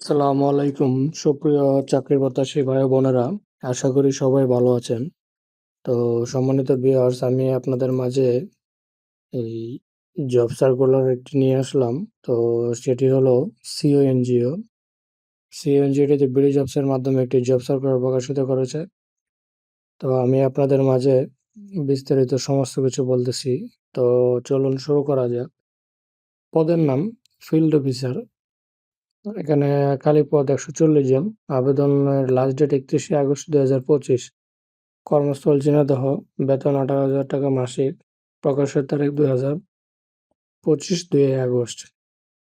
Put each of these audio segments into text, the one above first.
আসসালামু আলাইকুম। সুপ্রিয় চাকরি প্রত্যাশী ভাই বোনেরা, আশা করি সবাই ভালো আছেন। তো সম্মানিত ভিউয়ার্স আমি আপনাদের মাঝে এই জব সার্কুলার একটি নিয়ে আসলাম। তো সেটি হলো সিও এনজিও সিও এনজিওটিতে বিডি জবসের মাধ্যমে একটি জব সার্কুলার প্রকাশিত করেছে। তো আমি আপনাদের মাঝে বিস্তারিত সমস্ত কিছু বলতেছি। তো চলুন শুরু করা যাক। পদের নাম ফিল্ড অফিসার এখানে খালি পদ একশো চল্লিশ জন। আবেদনের লাস্ট ডেট একত্রিশে আগস্ট দুই হাজার পঁচিশ। কর্মস্থল ঝিনাইদহ বেতন আঠারো হাজার টাকা মাসিক, প্রকাশের তারিখ দুই হাজার পঁচিশ দুই August.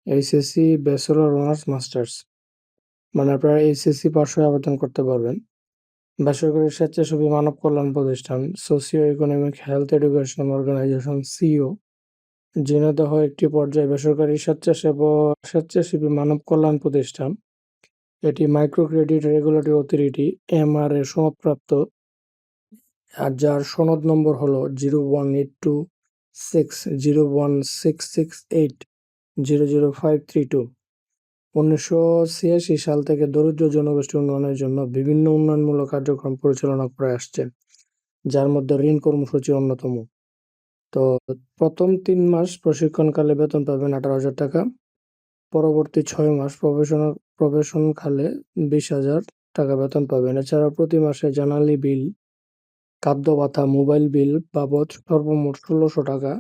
HSC bachelor honours masters মানে আপনারা এইচএসসি হয়ে আবেদন করতে পারবেন। বেসরকারি স্বেচ্ছাসেবী মানব কল্যাণ প্রতিষ্ঠান socio economic health education organization CO ঝিনাইদহ একটি পর্যায়ে বেসরকারি স্বেচ্ছাসেবা স্বেচ্ছাসেবী মানব কল্যাণ প্রতিষ্ঠান। এটি micro credit regulatory authority, MR এর সনদপ্রাপ্ত আর যার সনদ নম্বর হলো zero one eight two six zero one six six eight zero zero five three two. উনিশশো ছিয়াশি সাল থেকে দরিদ্র জনগোষ্ঠী উন্নয়নের জন্য বিভিন্ন উন্নয়নমূলক কার্যক্রম পরিচালনা করে আসছে, যার মধ্যে ঋণ কর্মসূচি অন্যতম। তো প্রথম তিন মাস প্রশিক্ষণকালে বেতন পাবেন আঠারো হাজার টাকা। পরবর্তী ছয় মাস প্রফেশনাল প্রফেশনকালে বিশ হাজার টাকা বেতন পাবেন। এছাড়া প্রতি মাসে জানালি বিল খাদ্য ভাতা মোবাইল বিল বাবদ সর্বমোট ষোলোশো টাকা।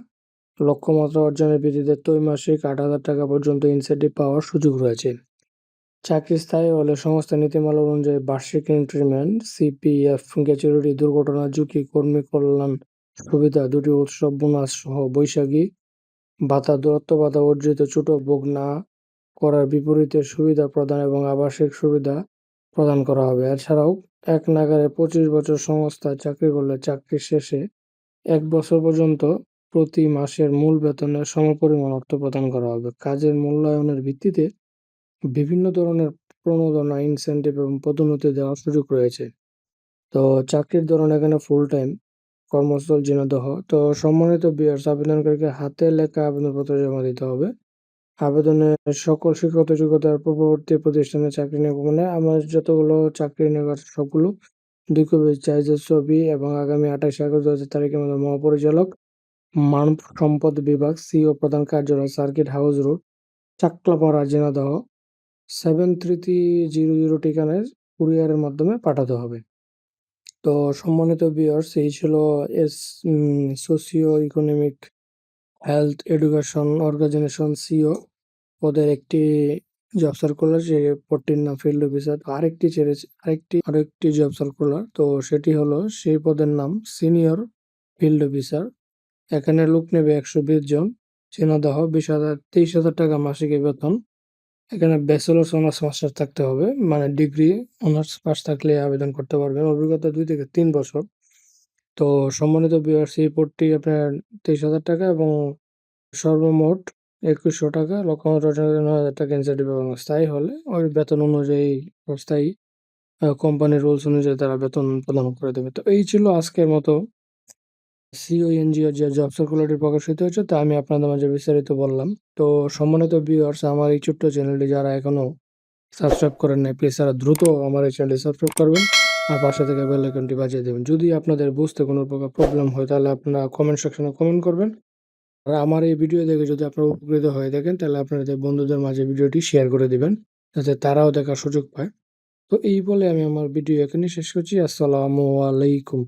লক্ষ্যমাত্রা অর্জনের ভিত্তিতে ত্রৈমাসিক আট হাজার টাকা পর্যন্ত ইনসেন্টিভ পাওয়ার সুযোগ রয়েছে। চাকরি স্থায়ী হলে সংস্থা নীতিমালা অনুযায়ী বার্ষিক ইনক্রিমেন্ট সিপিএফ গ্যাচুরিটি দুর্ঘটনা, ঝুঁকি, কর্মী কল্যাণ সুবিধা দুটি উৎসব বোনাস সহ বৈশাখী ভাতা দূরত্ব ভাতা অর্জিত ছোট ভোগ না করার বিপরীতে সুবিধা প্রদান এবং আবাসিক সুবিধা প্রদান করা হবে। এছাড়াও এক নাগারে পঁচিশ বছর সংস্থায় চাকরি করলে চাকরি শেষে এক বছর পর্যন্ত প্রতি মাসের মূল বেতনের সমপরিমাণ অর্থ প্রদান করা হবে। কাজের মূল্যায়নের ভিত্তিতে বিভিন্ন ধরনের প্রণোদনা ইনসেন্টিভ এবং পদোন্নতি দেওয়ার সুযোগ রয়েছে। তো চাকরির ধরন এখানে ফুল টাইম কর্মস্থল ঝিনাইদহ তো সম্মানিত বিয়ার্স আবেদনকারীকে হাতে লেখা আবেদনপত্র জমা দিতে হবে। আবেদনে সকল শিক্ষাগত যোগ্যতার পূর্ববর্তী প্রতিষ্ঠানে চাকরি নেব মানে আমার যতগুলো চাকরি নেওয়ার সবগুলো দুই ছবি এবং আগামী আঠাশে আগস্ট দু হাজার তারিখের মধ্যে মহাপরিচালক মানব সম্পদ বিভাগ সিও প্রধান কার্যালয়, সার্কিট হাউস রোড, চাকলাপাড়া Jhenaidah seven three three zero zero ঠিকানায় কুরিয়ারের মাধ্যমে পাঠাতে হবে। তো সম্মানিত বিয়ার্স এই ছিল S socio economic health education organization CO ওদের একটি জব সার্কুলার যে পদটির নাম ফিল্ড অফিসার আরেকটি ছেড়েছে, আরেকটি আরেকটি জব সার্কুলার তো সেটি হলো, সেই পদের নাম সিনিয়র ফিল্ড অফিসার এখানে লোক নেবে একশো বিশ জন। চিনাদহ বিশ হাজার, তেইশ হাজার টাকা মাসিক বেতন। এখানে ব্যাচেলর্স অনার্স মাস্টার থাকতে হবে মানে ডিগ্রি অনার্স পাস থাকলে আবেদন করতে পারবেন। অভিজ্ঞতা দুই থেকে তিন বছর। তো সম্মানিত বিআরসি পোর্টটি আপনার তেইশ হাজার টাকা এবং সর্বমোট একুশশো টাকা অর্জনের নয় হাজার টাকা ইনসেন্টিভ এবং স্থায়ী হলে ওই বেতন অনুযায়ী স্থায়ী কোম্পানির রুলস অনুযায়ী তারা বেতন প্রদান করে দেবে। তো এই ছিল আজকের মতো। সিও এনজিও যে জব সার্কুলারটি প্রকাশিত হয়েছে, তা আমি আপনাদের মাঝে বিস্তারিত বললাম। তো সম্মানিত ভিউয়ার্স আমার এই ছোট্ট চ্যানেলটি যারা এখনও সাবস্ক্রাইব করেন নাই প্লিজ তারা দ্রুত আমার এই চ্যানেলটি সাবস্ক্রাইব করবেন আর পাশে থেকে বেল আইকনটি বাজিয়ে দেবেন। যদি আপনাদের বুঝতে কোনো প্রকার প্রবলেম হয়, তাহলে আপনারা কমেন্ট সেকশনে কমেন্ট করবেন। আর আমার এই ভিডিও দেখে যদি আপনারা উপকৃত হয়ে থাকেন, তাহলে আপনাদের বন্ধুদের মাঝে ভিডিওটি শেয়ার করে দিবেন, যাতে তারাও দেখার সুযোগ পায়। তো এই বলে আমি আমার ভিডিও এখানে শেষ করছি। আসসালামু আলাইকুম।